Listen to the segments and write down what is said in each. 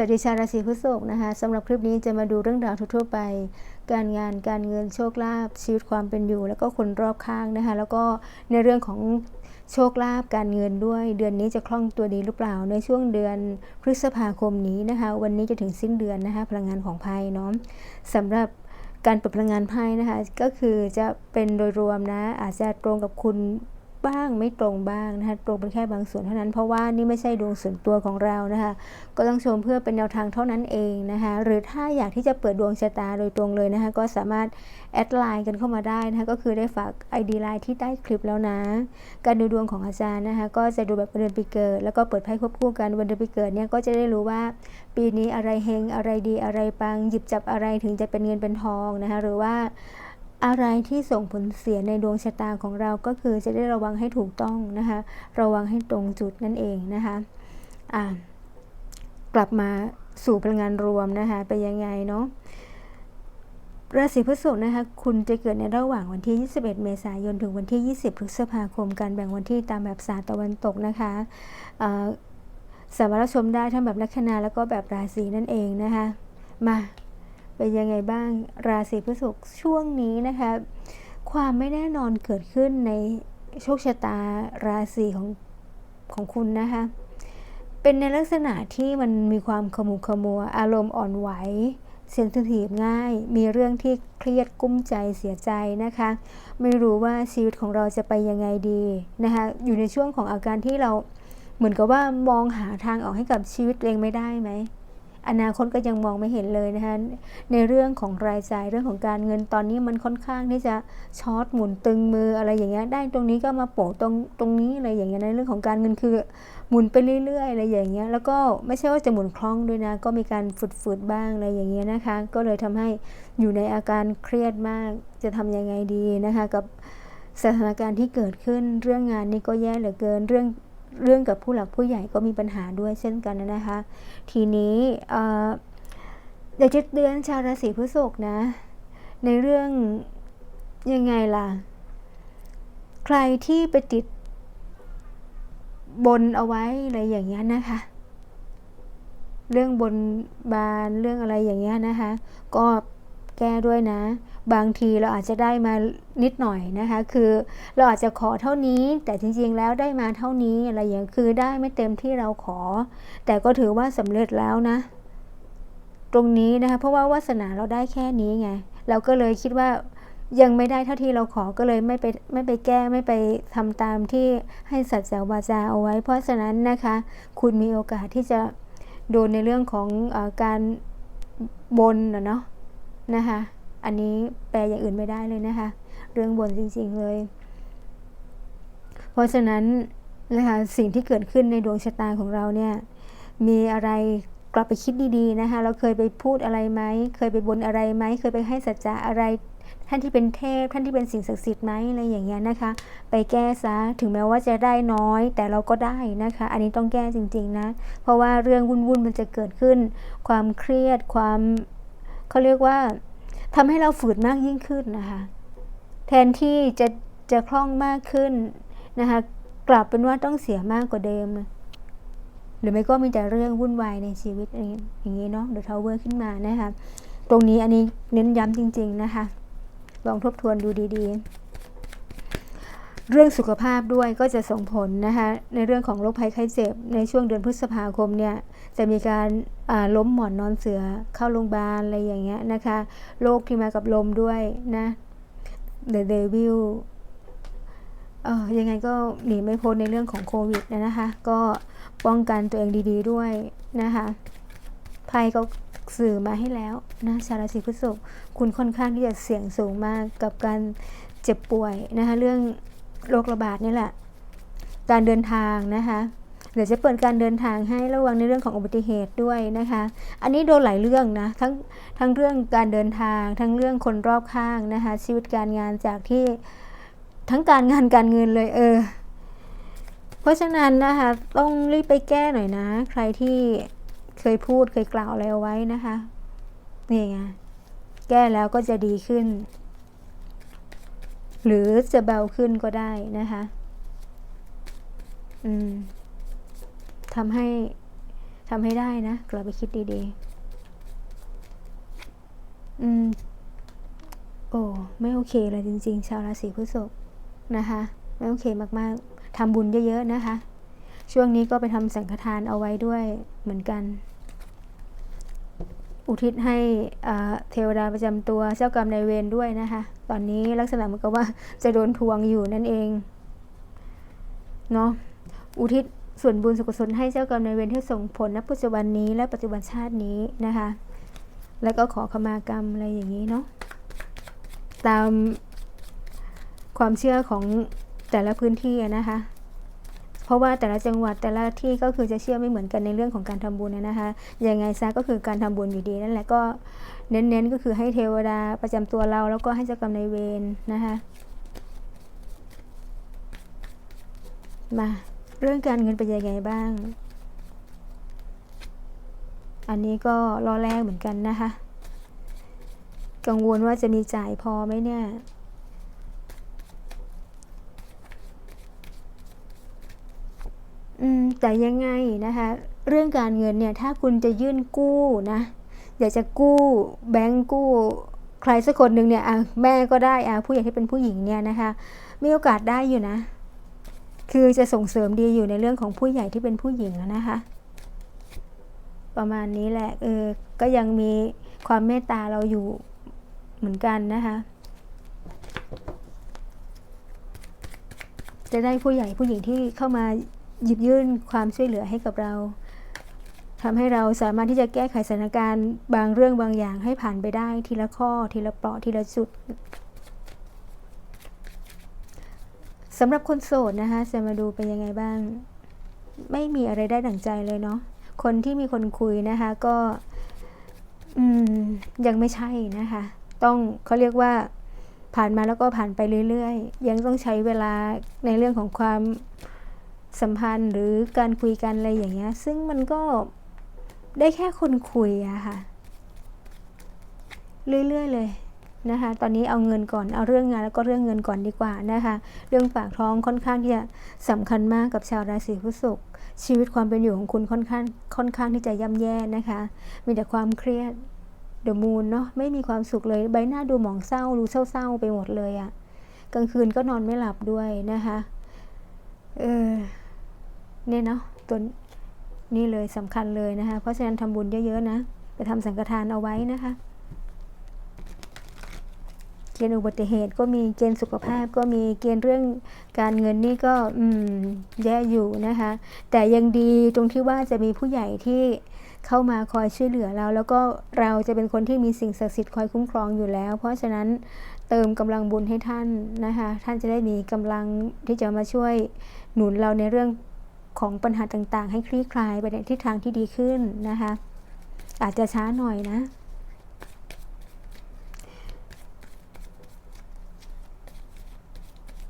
สวัสดีชาวราศีพฤษภนะคะสำหรับคลิปนี้จะมาดูเรื่องราวทั่วไป การงานการเงินโชคลาภชีวิตความเป็นอยู่ แล้วก็คนรอบข้างนะคะแล้วก็ในเรื่องของโชคลาภการเงินด้วย เดือนนี้จะคล่องตัวดีหรือเปล่า ในช่วงเดือนพฤษภาคมนี้นะคะวันนี้จะถึงสิ้นเดือนนะคะพลังงานของไพ่เนาะสำหรับการเปิดพลังงานไพ่นะคะก็คือจะเป็นโดยรวมนะอาจจะตรงกับคุณ บ้างไม่ตรงบ้างนะคะตรงเป็นแค่บางส่วนเท่านั้นเพราะว่านี่ไม่ใช่ดวงส่วนตัวของเรานะคะก็ต้องชมเพื่อเป็นแนวทางเท่านั้นเองนะคะหรือถ้าอยากที่จะเปิดดวงชะตาโดยตรงเลยนะคะก็สามารถแอดไลน์กันเข้ามาได้นะคะก็คือได้ฝาก ID ไลน์ที่ใต้คลิปแล้วนะ การดูดวงของอาจารย์นะคะก็จะดูแบบวันเดือนปีเกิด แล้วก็เปิดไพ่ควบคู่กันวันเดือนปีเกิดเนี่ยก็จะได้รู้ว่าปีนี้อะไรเฮงอะไรดีอะไรปังหยิบจับอะไรถึงจะเป็นเงินเป็นทองนะคะหรือว่า อะไรที่ส่งผลเสียในดวงชะตาของเราก็คือจะได้ระวังให้ถูกต้องนะคะ ระวังให้ตรงจุดนั่นเองนะคะอ่ากลับมาสู่พลังงานรวมนะคะไปนยังไงเนาะราศีพฤษภนะคะ คุณจะเกิดในระหว่างวันที่ 21 เมษายน ถึงวันที่ 20 พฤษภาคม การแบ่งวันที่ตามแบบศาสตร์ตะวันตกนะคะสามารถชมได้ทั้งแบบลัคนาแล้วก็แบบราศีนั่นเองนะคะ มา เป็นยังไงบ้างราศีพฤษภช่วงนี้นะคะความไม่แน่นอนเกิดขึ้นในโชคชะตาราศีของของคุณนะคะ เป็นในลักษณะที่มันมีความขมุขมัว อารมณ์อ่อนไหวเซนซิทีฟง่าย มีเรื่องที่เครียดกุ้มใจเสียใจนะคะ ไม่รู้ว่าชีวิตของเราจะไปยังไงดีนะคะ อยู่ในช่วงของอาการที่เราเหมือนกับว่ามองหาทางออกให้กับชีวิตเองไม่ได้ไหม อนาคตก็ยังมองไม่เห็นเลยนะคะในเรื่องของรายจ่ายเรื่องของการเงินตอนนี้มันค่อนข้างที่จะช็อตหมุนตึงมืออะไรอย่างเงี้ยได้ตรงนี้ก็มาโปะตรงตรงนี้อะไรอย่างเงี้ยในเรื่องของการเงินคือหมุนไปเรื่อยๆอะไรอย่างเงี้ยแล้วก็ไม่ใช่ว่าจะหมุนคล่องด้วยนะ ก็มีการฝืดๆบ้างอะไรอย่างเงี้ยนะคะ ก็เลยทำให้อยู่ในอาการเครียดมากจะทำยังไงดีนะคะกับสถานการณ์ที่เกิดขึ้นเรื่องงานนี่ก็แย่เหลือเกินเรื่อง เรื่องกับผู้หลักผู้ใหญ่ก็มีปัญหาด้วยเช่นกันนะคะ ทีนี้อยากจะเตือนชาวราศีพฤษภนะ ในเรื่องยังไงล่ะ ใครที่ไปติดบนเอาไว้อะไรอย่างเงี้ยนะคะ เรื่องบนบานเรื่องอะไรอย่างเงี้ยนะคะ ก็แก้ด้วยนะ บางทีเราอาจจะได้มานิดหน่อยนะคะ คือเราอาจจะขอเท่านี้ แต่จริง ๆ แล้วได้มาเท่านี้อะไรอย่างคือได้ไม่เต็มที่เราขอ แต่ก็ถือว่าสำเร็จแล้วนะ ตรงนี้นะคะเพราะว่าวาสนาเราได้แค่นี้ไง เราก็เลยคิดว่ายังไม่ได้เท่าที่เราขอก็เลยไม่ไปไม่ไปแก้ไม่ไปทำตามที่ให้สัจจะวาจาเอาไว้ เพราะฉะนั้นนะคะ คุณมีโอกาสที่จะโดนในเรื่องของอการบนนะเนาะนะคะ อันนี้แปลอย่างอื่นไม่ได้เลยนะคะ เรื่องบนจริงๆเลย เพราะฉะนั้นนะคะสิ่งที่เกิดขึ้นในดวงชะตาของเราเนี่ยมีอะไรกลับไปคิดดีๆนะคะ เราเคยไปพูดอะไรไหม เคยไปบนอะไรไหม เคยไปให้สัจจะอะไร ท่านที่เป็นเทพ ท่านที่เป็นสิ่งศักดิ์สิทธิ์ไหมอะไรอย่างเงี้ยนะคะ ไปแก้ซะ ถึงแม้ว่าจะได้น้อย แต่เราก็ได้นะคะ อันนี้ต้องแก้จริงๆนะ เพราะว่าเรื่องวุ่นๆมันจะเกิดขึ้น ความเครียด ความเขาเรียกว่า ทำให้เราฝืดมากยิ่งขึ้นนะคะ แทนที่จะจะคล่องมากขึ้นนะคะ กลับเป็นว่าต้องเสียมากกว่าเดิม หรือไม่ก็มีแต่เรื่องวุ่นวายในชีวิตอย่างนี้เนาะเดอะทาวเวอร์ขึ้นมานะคะ ตรงนี้อันนี้เน้นย้ำจริง ๆ นะคะ ลองทบทวนดูดี ๆ เรื่องสุขภาพด้วยก็จะส่งผลนะคะในเรื่องของโรคภัยไข้เจ็บ ในช่วงเดือนพฤษภาคมเนี่ยจะมีการล้มหมอนนอนเสือเข้าโรงพยาบาลอะไรอย่างเงี้ยนะคะโรคที่มากับลมด้วยนะ The Devil เออยังไงก็หนีไม่พ้นในเรื่องของโควิดนะคะ ก็ป้องกันตัวเองดี ๆ ด้วยนะคะภัยก็สื่อมาให้แล้วนะชาราศีพฤษภคุณค่อนข้างที่จะเสี่ยงสูงมากกับการเจ็บป่วยนะคะเรื่อง โรคระบาดนี่แหละ การเดินทางนะคะเดี๋ยวจะเปิดการเดินทางให้ระวังในเรื่องของอุบัติเหตุด้วยนะคะ อันนี้โดนหลายเรื่องนะทั้งทั้งเรื่องการเดินทาง ทั้งเรื่องคนรอบข้างนะคะ ชีวิตการงานจากที่ทั้งการงานการเงินเลยเออ เพราะฉะนั้นนะคะต้องรีบไปแก้หน่อยนะ ใครที่เคยพูดเคยกล่าวอะไรเอาไว้นะคะนี่ไงแก้แล้วก็จะดีขึ้น หรือจะเบาขึ้นก็ได้นะคะอืมทำให้ทำให้ได้นะ กลับไปคิดดีๆ อืม โอ้ ไม่โอเคเลยจริง ๆ ชาวราศีพฤษภนะคะ ไม่โอเคมากๆทำบุญเยอะ ๆ นะคะ ช่วงนี้ก็ไปทำสังฆทานเอาไว้ด้วยเหมือนกัน อุทิศให้เทวดาประจำตัวเจ้ากรรมนายเวรด้วยนะคะ ตอนนี้ลักษณะเหมือนกับว่าจะโดนทวงอยู่นั่นเองเนาะอุทิศส่วนบุญสุขสนให้เจ้ากรรมนายเวรให้ส่งผลณปัจจุบันนี้และปัจจุบันชาตินี้นะคะ แล้วก็ขอขมากรรมอะไรอย่างนี้เนาะตามความเชื่อของแต่ละพื้นที่นะคะ เพราะว่าแต่ละจังหวัดแต่ละที่ก็คือจะเชื่อไม่เหมือนกันในเรื่องของการทำบุญนะคะยังไงซะก็คือการทำบุญอยู่ดีนั่นแหละก็เน้นๆก็คือให้เทวดาประจำตัวเราแล้วก็ให้เจ้ากรรมนายเวรนะคะมาเรื่องการเงินเป็นยังไงบ้าง อันนี้ก็รอแรกเหมือนกันนะคะ กังวลว่าจะมีจ่ายพอไหมเนี่ยอืม แต่ยังไงนะคะ เรื่องการเงินเนี่ยถ้าคุณจะยื่นกู้นะอยากจะกู้แบงก์กู้ใครสักคนหนึ่งเนี่ยอะแม่ก็ได้อะผู้ใหญ่ที่เป็นผู้หญิงเนี่ยนะคะมีโอกาสได้อยู่นะ คือจะส่งเสริมดีอยู่ในเรื่องของผู้ใหญ่ที่เป็นผู้หญิงนะคะ ประมาณนี้แหละเออก็ยังมีความเมตตาเราอยู่เหมือนกันนะคะ จะได้ผู้ใหญ่ผู้หญิงที่เข้ามา หยิบยื่นความช่วยเหลือให้กับเราทำให้เราสามารถที่จะแก้ไขสถานการณ์บางเรื่องบางอย่างให้ผ่านไปได้ทีละข้อทีละเปราะทีละจุดสำหรับคนโสดนะคะจะมาดูเป็นยังไงบ้าง ไม่มีอะไรได้ดั่งใจเลยเนาะคนที่มีคนคุยนะคะก็อืมยังไม่ใช่นะคะ ต้องเขาเรียกว่าผ่านมาแล้วก็ผ่านไปเรื่อยๆ ยังต้องใช้เวลาในเรื่องของความ สัมพันธ์หรือการคุยกันอะไรอย่างเงี้ย ซึ่งมันก็ได้แค่คนคุยอะค่ะ เรื่อยๆเลยนะคะ ตอนนี้เอาเงินก่อน เอาเรื่องงานแล้วก็เรื่องเงินก่อนดีกว่านะคะ เรื่องปากท้องค่อนข้างที่จะสำคัญมากกับชาวราศีพฤษภ ชีวิตความเป็นอยู่ของคุณค่อนข้างค่อนข้างที่จะย่ำแย่นะคะ มีแต่ความเครียดเดอะมูนเนาะ ไม่มีความสุขเลย ใบหน้าดูหมองเศร้า ดูเศร้าๆไปหมดเลยอะกลางคืนก็นอนไม่หลับด้วยนะคะ เออเนี่ยเนาะตัวนี่เลยสำคัญเลยนะคะ เพราะฉะนั้นทำบุญเยอะๆนะ ไปทำสังฆทานเอาไว้นะคะเกณฑ์อุบัติเหตุก็มีเกณฑ์สุขภาพก็มีเกณฑ์เรื่องการเงินนี่ก็อืมแย่อยู่นะคะ แต่ยังดีตรงที่ว่าจะมีผู้ใหญ่ที่เข้ามาคอยช่วยเหลือเรา แล้วก็เราจะเป็นคนที่มีสิ่งศักดิ์สิทธิ์คอยคุ้มครองอยู่แล้ว เพราะฉะนั้น เติมกำลังบุญให้ท่านนะคะ ท่านจะได้มีกำลังที่จะมาช่วยหนุนเราในเรื่องของปัญหาต่างๆ ให้คลี่คลายไปในทิศทางที่ดีขึ้นนะคะ อาจจะช้าหน่อยนะ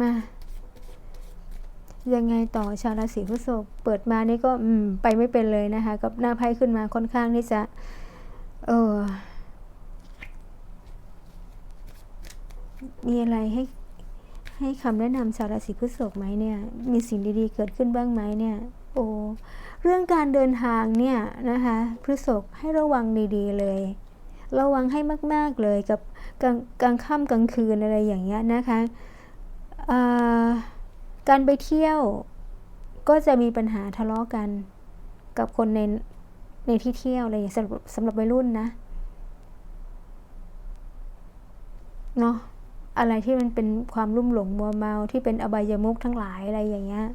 มายังไงต่อชาวราศีพฤษภเปิดมานี่ก็ไปไม่เป็นเลยนะคะกับหน้าไพ่ขึ้นมาค่อนข้างที่จะ เออ มี อะไรให้ให้คำแนะนำชาวราศีพฤษภไหมเนี่ย มีสิ่งดีๆ เกิดขึ้นบ้างไหมเนี่ย โอ้เรื่องการเดินทางเนี่ยนะคะพฤษภให้ระวังดีๆเลย ระวังให้มากๆเลยกับกลางกลางค่ำกลางคืนอะไรอย่างเงี้ยนะคะการไปเที่ยวก็จะมีปัญหาทะเลาะกันกับคนในในที่เที่ยวอะไรอย่างสำหรับสำหรับวัยรุ่นนะเนาะ อะไรที่มันเป็นความลุ่มหลงมัวเมาที่เป็นอบายมุกทั้งหลายอะไรอย่างเงี้ย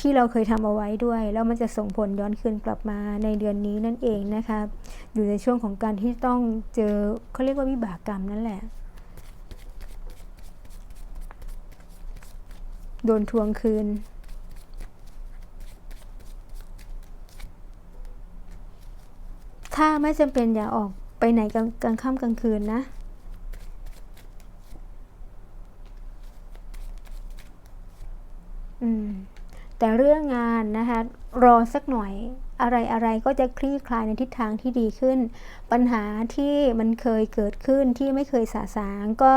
ที่เราเคยทำเอาไว้ด้วย แล้วมันจะส่งผลย้อนคืนกลับมาในเดือนนี้นั่นเองนะคะอยู่ในช่วงของการที่ต้องเจอเขาเรียกว่าวิบากกรรมนั่นแหละ โดนทวงคืนถ้าไม่จำเป็นอย่าออกไปไหนกลางค่ำกลางคืนนะ แต่เรื่องงานนะคะรอสักหน่อยอะไรอะไรก็จะคลี่คลายในทิศทางที่ดีขึ้น ปัญหาที่มันเคยเกิดขึ้นที่ไม่เคยสาสางก็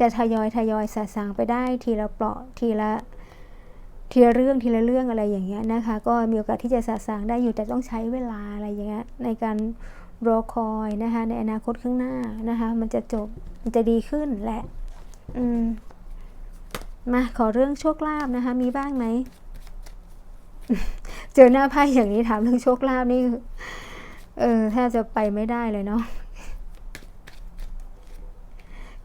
จะทยอยทยอยสาสางไปได้ทีละเปราะทีละทีละเรื่องทีละเรื่องอะไรอย่างเงี้ยนะคะ ก็มีโอกาสที่จะสะสางได้อยู่แต่ต้องใช้เวลาอะไรอย่างเงี้ยในการรอคอยนะคะในอนาคตข้างหน้านะคะ มันจะจบมันจะดีขึ้นแหละ อืม มาขอเรื่องโชคลาภนะคะ มีบ้างไหม เจอหน้าไพ่อย่างนี้ถามเรื่องโชคลาภนี่เออแทบจะไปไม่ได้เลยเนาะ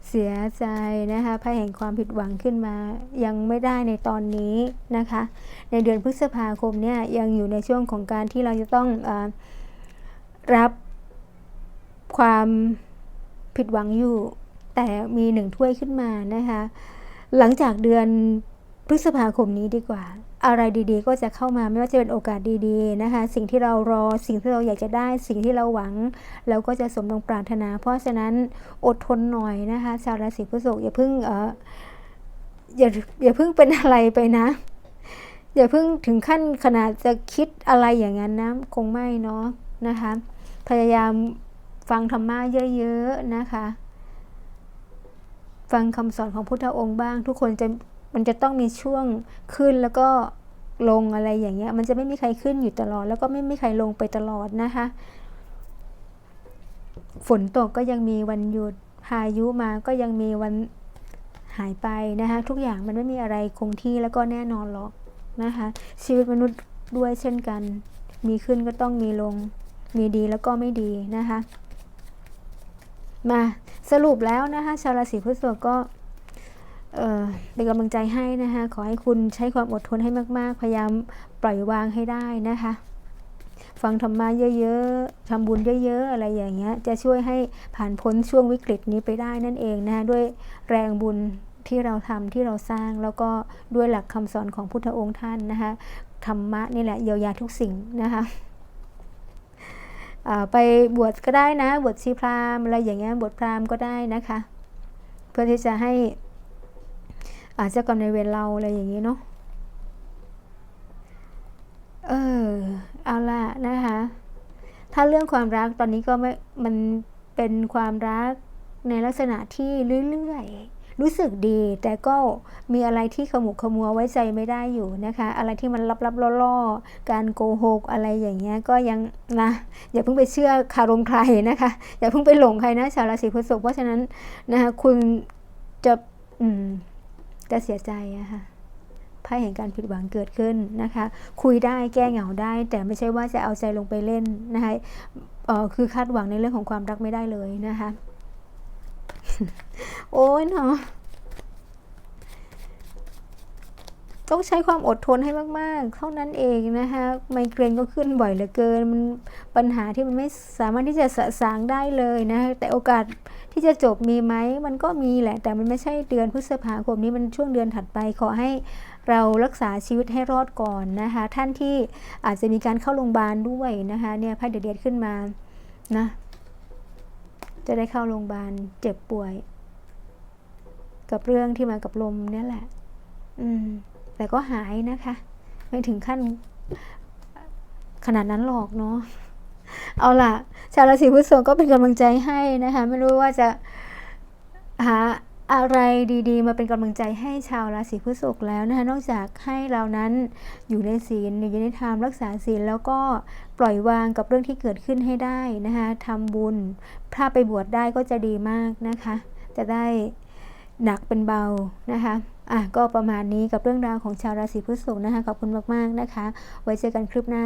เสียใจนะคะไพ่แห่งความผิดหวังขึ้นมา ยังไม่ได้ในตอนนี้นะคะ ในเดือนพฤษภาคมเนี่ยยังอยู่ในช่วงของการที่เราจะต้องอรับความผิดหวังอยู่ แต่มีหนึ่งถ้วยขึ้นมานะคะ หลังจากเดือนพฤษภาคมนี้ดีกว่า อะไรดีๆ ก็จะเข้ามาไม่ว่าจะเป็นโอกาสดีๆนะคะ สิ่งที่เรารอสิ่งที่เราอยากจะได้ สิ่งที่เราหวัง เราก็จะสมดังปรารถนา เพราะฉะนั้นอดทนหน่อยนะคะ ชาวราศีพฤษภอย่าเพิ่งเอออย่าอย่าเพิ่งเป็นอะไรไปนะ อย่าเพิ่งถึงขั้นขนาดจะคิดอะไรอย่างนั้นนะคงไม่เนาะนะคะ พยายามฟังธรรมะเยอะ ๆ นะคะ ฟังคำสอนของพุทธองค์บ้าง ทุกคนจะมันจะต้องมีช่วงขึ้นแล้วก็ลงอะไรอย่างเงี้ย มันจะไม่มีใครขึ้นอยู่ตลอด แล้วก็ไม่มีใครลงไปตลอดนะคะ ฝนตกก็ยังมีวันหยุดพายุมาก็ยังมีวันหายไปนะคะทุกอย่างมันไม่มีอะไรคงที่แล้วก็แน่นอนหรอกนะคะ ชีวิตมนุษย์ด้วยเช่นกัน มีขึ้นก็ต้องมีลง มีดีแล้วก็ไม่ดีนะคะ มาสรุปแล้วนะคะชาวราศีพฤษภก็เป็นกำลังใจให้นะคะขอให้คุณใช้ความอดทนให้มาก ๆ พยายามปล่อยวางให้ได้นะคะ ฟังธรรมะเยอะๆทำบุญเยอะ ๆ อะไรอย่างเงี้ย จะช่วยให้ผ่านพ้นช่วงวิกฤตนี้ไปได้นั่นเองนะคะด้วยแรงบุญที่เราทำที่เราสร้างแล้วก็ด้วยหลักคำสอนของพุทธองค์ท่านนะคะธรรมะนี่แหละเยียวยาทุกสิ่งนะคะ ไปบวชก็ได้นะ บวชชีพราหมณ์อะไรอย่างเงี้ยบวชพราหมณ์ก็ได้นะคะ เพื่อที่จะให้อาจจะกรรมในเวรเราอะไรอย่างนี้เนาะเออเอาละนะคะ ถ้าเรื่องความรักตอนนี้ก็ไม่มันเป็นความรักในลักษณะที่เรื่อยๆ รู้สึกดี แต่ก็มีอะไรที่ขมุกขมัวไว้ใจไม่ได้อยู่นะคะ อะไรที่มันลับๆล่อๆการโกหกอะไรอย่างเงี้ยก็ยังนะอย่าเพิ่งไปเชื่อคารมใครนะคะ อย่าเพิ่งไปหลงใครนะชาวราศีพฤษภเพราะฉะนั้นนะคะคุณจะอืมจะเสียใจอะค่ะไพ่แห่งการผิดหวังเกิดขึ้นนะคะ คุยได้แก้เหงาได้ แต่ไม่ใช่ว่าจะเอาใจลงไปเล่นนะคะคือคาดหวังในเรื่องของความรักไม่ได้เลยนะคะ โอ้ยเนาะต้องใช้ความอดทนให้มาก ๆ เท่านั้นเองนะคะไมเกรนก็ขึ้นบ่อยเหลือเกิน มันปัญหาที่มันไม่สามารถที่จะสะสางได้เลยนะแต่โอกาสที่จะจบมีไหมมันก็มีแหละ แต่มันไม่ใช่เดือนพฤษภาคมนี้มันช่วงเดือนถัดไปขอให้เรารักษาชีวิตให้รอดก่อนนะคะ ท่านที่อาจจะมีการเข้าโรงพยาบาลด้วยนะคะเนี่ยไพ่เดือดขึ้นมานะ จะได้เข้าโรงพยาบาลเจ็บป่วย กับเรื่องที่มากับลมเนี่ยแหละ อืม แต่ก็หายนะคะ ไม่ถึงขั้นขนาดนั้นหรอกเนาะเอาล่ะ ชาวราศีพฤษภก็เป็นกำลังใจให้นะคะ ไม่รู้ว่าจะหา อะไรดีๆ มาเป็นกำลังใจให้ชาวราศีพฤษภแล้วนะคะนอกจากให้เรานั้นอยู่ในศีลอยู่ในธรรมรักษาศีลแล้วก็ปล่อยวางกับเรื่องที่เกิดขึ้นให้ได้นะคะทำบุญถ้าไปบวชได้ก็จะดีมากนะคะ จะได้หนักเป็นเบานะคะอะก็ประมาณนี้กับเรื่องราวของชาวราศีพฤษภนะคะขอบคุณมากๆนะคะ ไว้เจอกันคลิปหน้า